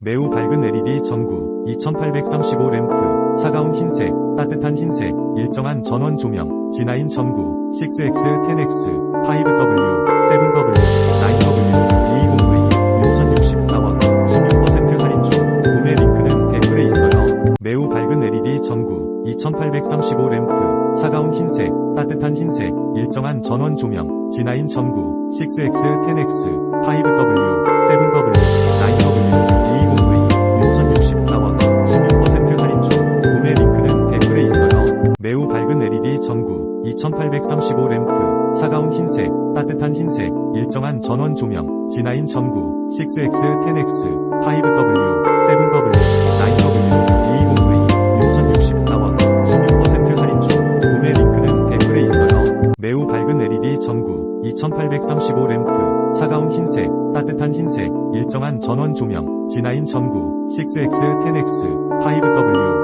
매우 밝은 LED 전구 2835 램프 차가운 흰색 따뜻한 흰색 일정한 전원 조명 G9 전구 6X 10X 5W 7W 9W 220V 6064원 16% 할인 중 구매 링크는 댓글에 있어요. 매우 밝은 LED 전구 2835 램프 차가운 흰색 따뜻한 흰색 일정한 전원 조명 G9 전구 6X 10X 5W 전구 2835 램프 차가운 흰색 따뜻한 흰색 일정한 전원 조명 G9 전구 6X 10X 5W 7W 9W 220V 6064원 16% 할인 중 구매 링크는 댓글에 있어요. 매우 밝은 LED 전구 2835 램프 차가운 흰색 따뜻한 흰색 일정한 전원 조명 G9 전구 6X 10X 5W